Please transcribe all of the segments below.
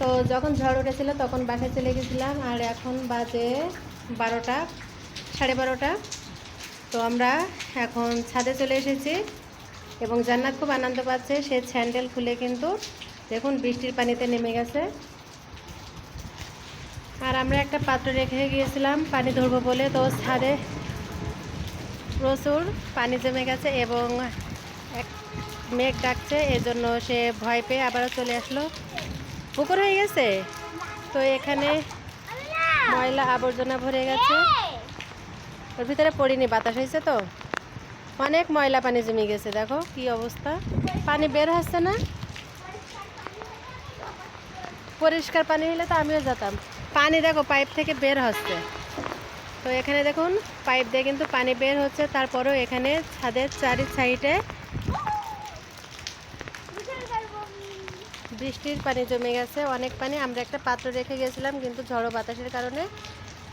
তো যখন ঝড় উঠেছিল তখন বাসায় চলে গেছিলাম, আর এখন বাজে বারোটা, সাড়ে বারোটা। তো আমরা এখন ছাদে চলে এসেছি এবং জান্নাত খুব আনন্দ পাচ্ছে, সে স্যান্ডেল খুলে কিন্তু দেখুন বৃষ্টির পানিতে নেমে গেছে। আর আমরা একটা পাত্র রেখে গিয়েছিলাম, পানি ধরবো বলে। তো ছাদে প্রচুর পানি জমে গেছে এবং এক মেঘ ডাকছে, এজন্য সে ভয় পেয়ে আবারও চলে আসলো। পুকুর হয়ে গেছে? তো এখানে ময়লা আবর্জনা ভরে গেছে। ওর ভিতরে পড়িনি, বাতাস হয়েছে তো। অনেক ময়লা পানি জমে গেছে, দেখো কি অবস্থা। পানি বের হচ্ছে না। পরিষ্কার পানি হলে তো আমিও যেতাম। পানি দেখো, পাইপ থেকে বের হচ্ছে। তো এখানে দেখুন, পাইপ দিয়ে কিন্তু পানি বের হচ্ছে। তারপরেও এখানে ছাদের চারি সাইডে বৃষ্টির পানি জমে গেছে, অনেক পানি। আমরা একটা পাত্র রেখে গেছিলাম, কিন্তু ঝড়ো বাতাসের কারণে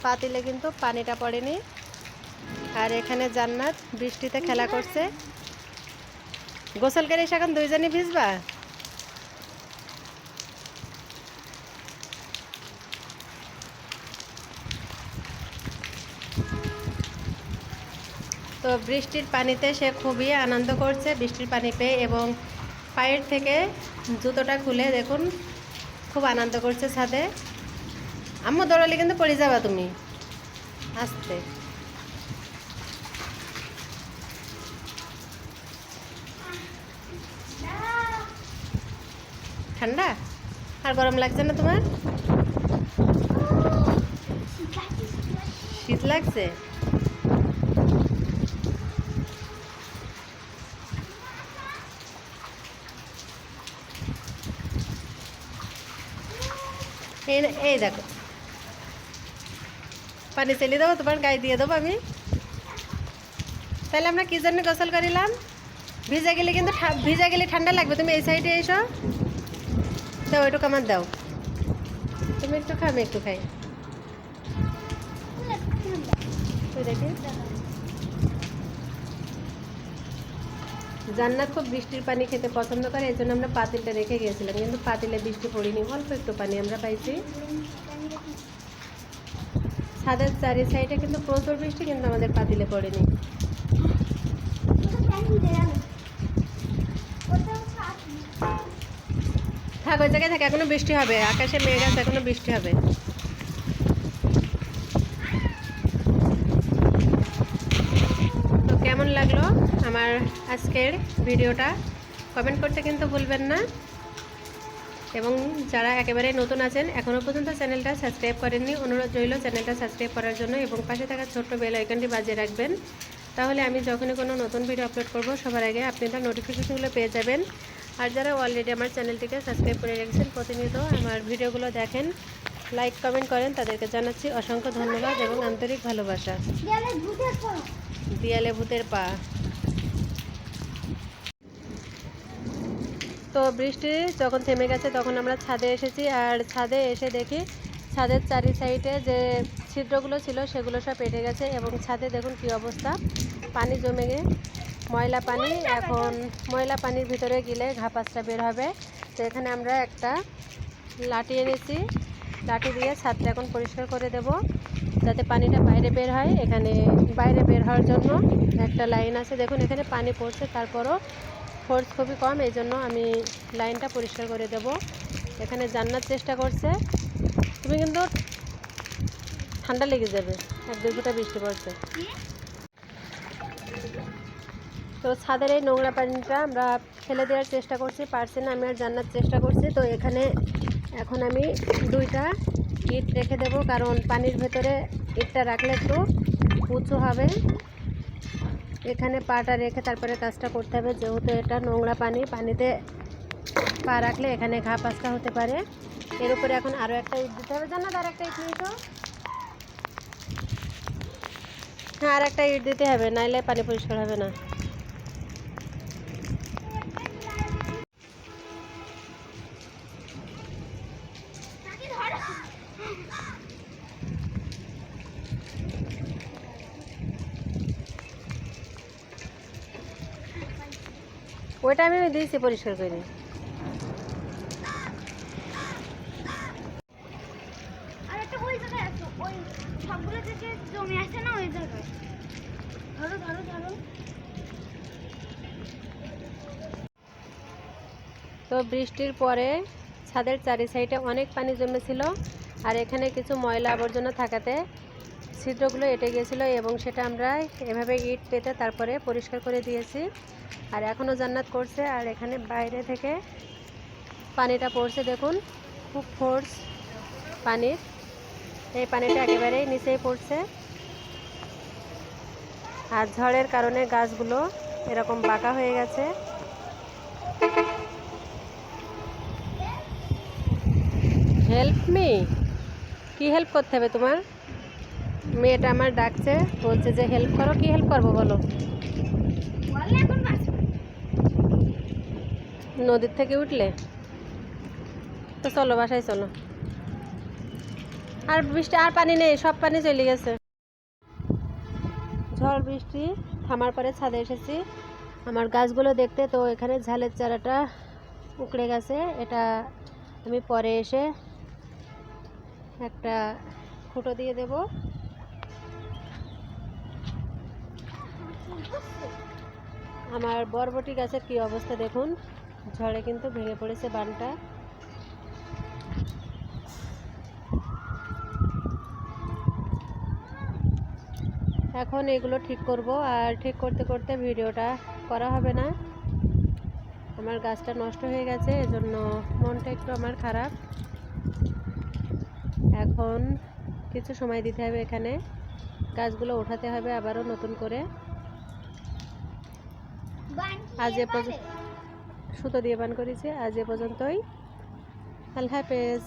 পাতিলে কিন্তু পানিটা পড়েনি। আর এখানে জান্নাত বৃষ্টিতে খেলা করছে। গোসল করে এখন দুইজনই ভিজবা? তো বৃষ্টির পানিতে সে খুবই আনন্দ করছে, বৃষ্টির পানি পেয়ে এবং পায়ের থেকে জুতোটা খুলে দেখুন, খুব আনন্দ করছে ছাদে। আম্মু দৌড়ালে কিন্তু পড়ে যাবা তুমি। আসতে। ঠান্ডা? আর গরম লাগছে না তোমার? শীত লাগছে? এই এই দেখো। পানি চেলে দেবো, তোমার গায়ে দিয়ে দেবো আমি। তাহলে আমরা কি জন্য গোসল করিলাম? ভিজে গেলে কিন্তু ভিজে গেলে ঠান্ডা লাগবে। তুমি এই সাইডে এসো। দাও একটু আমার দাও। তুমি একটু খাও একটু খাই। দেখি। জান্নাত খুব বৃষ্টির পানি খেতে পছন্দ করে এই জন্য আমরা পাতিলটা রেখে গিয়েছিলাম। কিন্তু পাতিলে বৃষ্টি পড়িনি, অল্প একটু পানি আমরা পাইছি। ছাদের চারি সাইডে কিন্তু প্রচুর বৃষ্টি, কিন্তু আমাদের পাতিলে পড়েনি। থাক, ওই জায়গায় থাকে, এখনও বৃষ্টি হবে। আকাশে মেঘ আছে, এখনও বৃষ্টি হবে। আমার আজকের ভিডিওটা কমেন্ট করতে কিন্তু ভুলবেন না। এবং যারা একেবারে নতুন আছেন এখনও পর্যন্ত চ্যানেলটা সাবস্ক্রাইব করেননি অনুরোধ রইল চ্যানেলটা সাবস্ক্রাইব করার জন্য এবং পাশে থাকা ছোট্ট বেল আইকনটি বাজিয়ে রাখবেন। তাহলে আমি যখনই কোনো নতুন ভিডিও আপলোড করব সবার আগে আপনি তার নোটিফিকেশনগুলো পেয়ে যাবেন। আর যারা অলরেডি আমার চ্যানেলটিকে সাবস্ক্রাইব করে রেখেছেন প্রতিনিয়ত আমার ভিডিওগুলো দেখেন লাইক কমেন্ট করেন তাদেরকে জানাচ্ছি অসংখ্য ধন্যবাদ এবং আন্তরিক ভালোবাসা। দিয়ালে ভূতের পা। তো বৃষ্টি যখন থেমে গেছে তখন আমরা ছাদে এসেছি আর ছাদে এসে দেখি ছাদের চারি সাইডে যে ছিদ্রগুলো ছিল সেগুলো সব পেটে গেছে এবং ছাদে দেখুন কি অবস্থা। পানি জমে গে ময়লা পানি, এখন ময়লা পানির ভিতরে গেলে ঘাপাসটা বের হবে। তো এখানে আমরা একটা লাঠি এনেছি। লাঠি দিয়ে ছাদটা এখন পরিষ্কার করে দেব যাতে পানিটা বাইরে বের হয়। এখানে বাইরে বের হওয়ার জন্য একটা লাইন আছে। দেখুন এখানে পানি পড়ছে, তারপরও ফোর্স খুবই কম, এই জন্য আমি লাইনটা পরিষ্কার করে দেব। এখানে জান্নার চেষ্টা করছে। তুমি কিন্তু ঠান্ডা লেগে যাবে, এক দুই বৃষ্টি পড়ছে। তো ছাদের এই নোংরা পানিটা আমরা ফেলে দেওয়ার চেষ্টা করছি, পারছি না, আমি আর জান্নার চেষ্টা করছি। তো এখানে এখন আমি দুইটা ইট রেখে দেব, কারণ পানির ভেতরে ইটটা রাখলে একটু উঁচু হবে। এখানে পাটা রেখে তারপরে কাজটা করতে হবে। যেহেতু এটা নোংরা পানি, পানিতে পা রাখলে এখানে ঘা পাস্তা হতে পারে। এর উপরে এখন আরও একটা ইট দিতে হবে। জানা আর একটা ইট নিয়ে তো হ্যাঁ আর একটা ইট দিতে হবে, নাইলে পানি পরিষ্কার হবে না। ওইটা আমি দিয়েছি পরিষ্কার করে। জমি তো বৃষ্টির পরে ছাদের চারি সাইডে অনেক পানি জমেছিল আর এখানে কিছু ময়লা আবর্জনা থাকাতে ছিদ্রগুলো এটে গিয়েছিল এবং সেটা আমরা এভাবে ইট পেতে তারপরে পরিষ্কার করে দিয়েছি। আর এখনও জান্নাত করছে আর এখানে বাইরে থেকে পানিটা পড়ছে, দেখুন, খুব ফোর্স পানির। এই পানিটা একেবারেই নিচেই পড়ছে। আর ঝড়ের কারণে গাছগুলো এরকম বাঁকা হয়ে গেছে। হেল্প মি কি হেল্প করতে হবে তোমার? মেয়েটা আমার ডাকছে, বলছে যে হেল্প করো, কি হেল্প করব বলো? নদীর থেকে উঠলে? তো চলো বাসায় চলো। আর বৃষ্টি, আর পানি নেই, সব পানি চলে গেছে। ঝড়, বৃষ্টি, থামার পরে ছাদে এসেছি। আমার গাছগুলো দেখতে তো এখানে ঝালের চারাটা উকড়ে গেছে। এটা আমি পরে এসে একটা ফুটো দিয়ে দেব। আমার বরবটি গাছের কি অবস্থা দেখুন। ঝড়ে কিন্তু ভেঙে পড়েছে বানটা। এখন এগুলো ঠিক করব আর ঠিক করতে করতে ভিডিওটা করা হবে না। আমার গাছটা নষ্ট হয়ে গেছে এজন্য মনটা একটু আমার খারাপ। এখন কিছু সময় দিতে হবে এখানে। গাছগুলো ওঠাতে হবে আবারও নতুন করে। আজ এ পর্যন্ত সুতো দিয়ে বান করেছি। আজ এ পর্যন্তই। আল্লাহ হাফেজ।